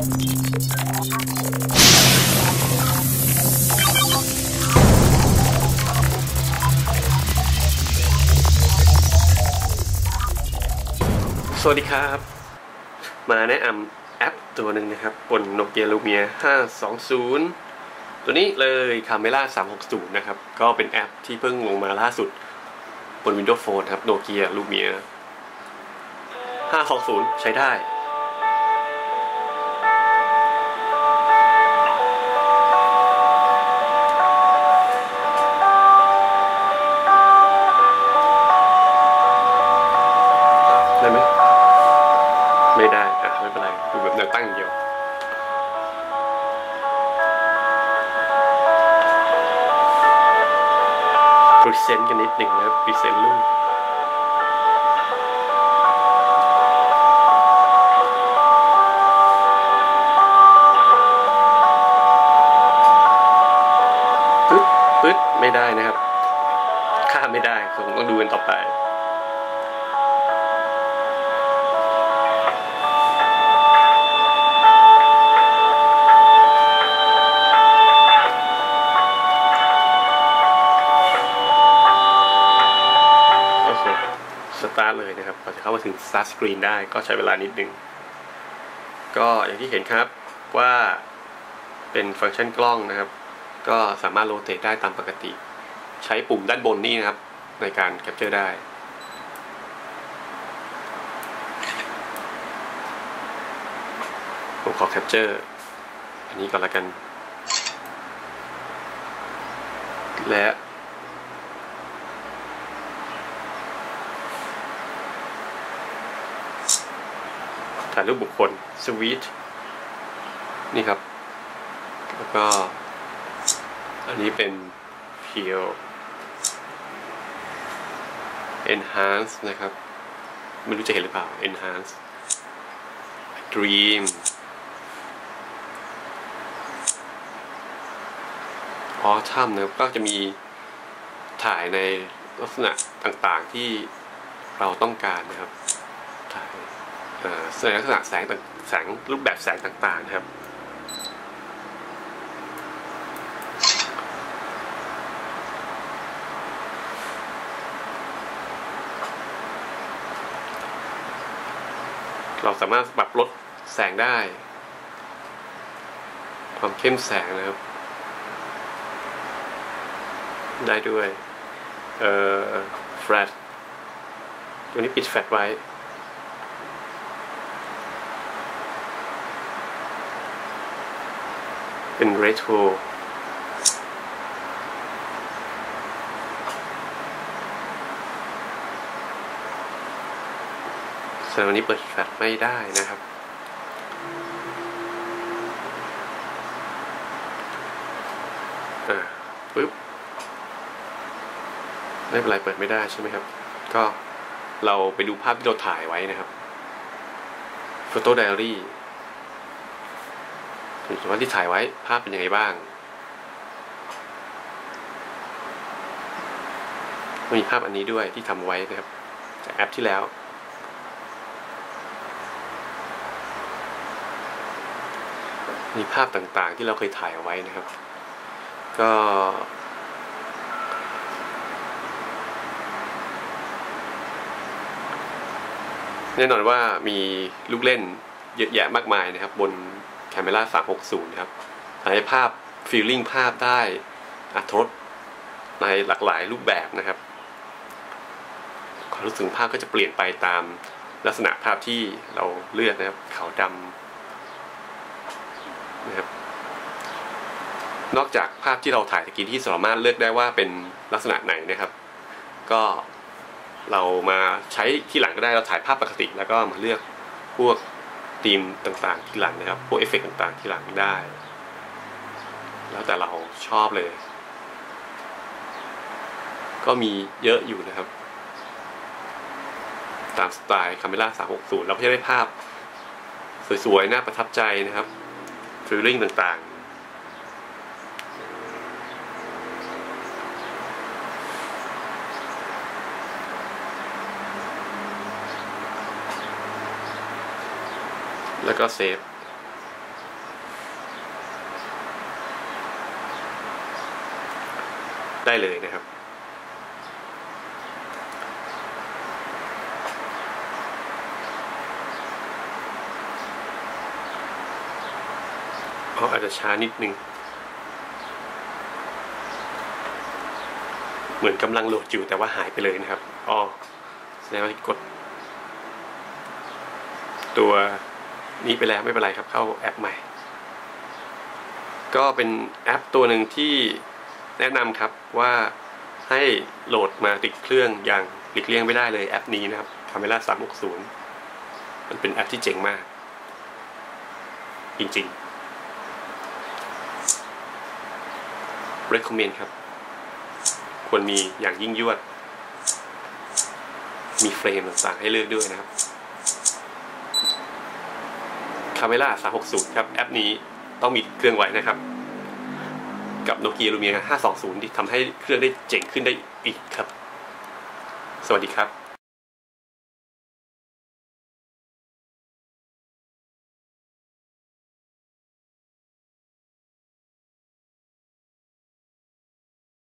สวัสดีครับ มาแนะนำแอปตัวหนึ่งนะครับ บน Nokia Lumia 520 ตัวนี้เลย Camera 360 นะครับ ก็เป็นแอปที่เพิ่งลงมาล่าสุด บน Windows Phone ครับ Nokia Lumia 520 ใช้ได้ ตั้งอย่างเดียวพรีเซนต์กันนิดหนึ่งนะบพรีเซนต์รูปปึ๊ดปึ๊ดไม่ได้นะครับข้าไม่ได้คงต้องดูกันต่อไป เข้ามาถึง Start Screen ได้ก็ใช้เวลานิดนึง ก็อย่างที่เห็นครับว่าเป็นฟังก์ชันกล้องนะครับ ก็สามารถโรเตทได้ตามปกติ ใช้ปุ่มด้านบนนี่นะครับ ในการแคปเจอร์ได้ ผมขอแคปเจอร์อันนี้ก่อนละกัน และายรูปบุคคลสวีทนี่ครับ แล้วก็ อันนี้เป็น Peel Enhance นะครับ ไม่รู้จะเห็นหรือเปล่า Enhance Dream Autumn นะครับ ก็จะมีถ่ายในลักษณะต่างๆที่เราต้องการนะครับ ถ่าย แสดงลักษณะแสงต่างแสงรูปแบบแสงต่างๆครับ เราสามารถปรับลดแสงได้ ความเข้มแสงนะครับ ได้ด้วย เอ่อแฟลชตัวนี้ปิดแฟลชไว้ เป็นเรโทรส่วนวันนี้เปิดแฟลชไม่ได้นะครับ อ่าปึ๊บ ไม่เป็นไรเปิดไม่ได้ใช่ไหมครับ ก็เราไปดูภาพที่เราถ่ายไว้นะครับ Photo Diary ถึงว่าที่ถ่ายไว้ภาพเป็นยังไงบ้างมีภาพอันนี้ด้วยที่ทำไว้นะครับ จากแอปที่แล้ว มีภาพต่างๆที่เราเคยถ่ายเอาไว้นะครับ ก็ แน่นอนว่ามีลูกเล่นเยอะแยะมากมายนะครับ บน Camera 360 ครับทำให้ภาพฟีลลิ่งภาพได้อัตรสในหลากหลายรูปแบบนะครับ ความรู้สึกภาพก็จะเปลี่ยนไปตามลักษณะภาพที่เราเลือกนะครับ ขาวดำนะครับ นอกจากภาพที่เราถ่ายตะกี้ที่สามารถเลือกได้ว่าเป็นลักษณะไหนนะครับ ก็เรามาใช้ที่หลังก็ได้เราถ่ายภาพปกติ แล้วก็มาเลือกพวก ธีมต่างๆ ที่หลังนะครับ พวกเอฟเฟกต์ต่างๆ ที่หลังได้ แล้วแต่เราชอบเลย ก็มีเยอะอยู่นะครับ ตามสไตล์คาเมล่า360 เราก็จะได้ภาพสวยๆ น่าประทับใจนะครับฟิลลิ่งต่างๆ แล้วก็เซฟได้เลยนะครับเขาอาจจะช้านิดนึง เหมือนกำลังโหลดอยู่แต่ว่าหายไปเลยนะครับ อ๋อ แสดงว่ากด ตัว นี้ไปแล้วไม่เป็นไรครับเข้าแอปใหม่ ก็เป็นแอปตัวหนึ่งที่แนะนำครับว่าให้โหลดมาติดเครื่องอย่างหลีกเลี่ยงไม่ได้เลยแอปนี้นะครับ Camera 360 มันเป็นแอปที่เจ๋งมาก จริงๆ recommend ครับ ควรมีอย่างยิ่งยวด มีเฟรมต่างๆให้เลือกด้วยนะครับ Camera 360 ครับ แอปนี้ต้องมีเครื่องไว้นะครับ กับโนเกียลูเมีย520 ที่ทำให้เครื่องได้เจ๋งขึ้นได้อีกครับ สวัสดีครับ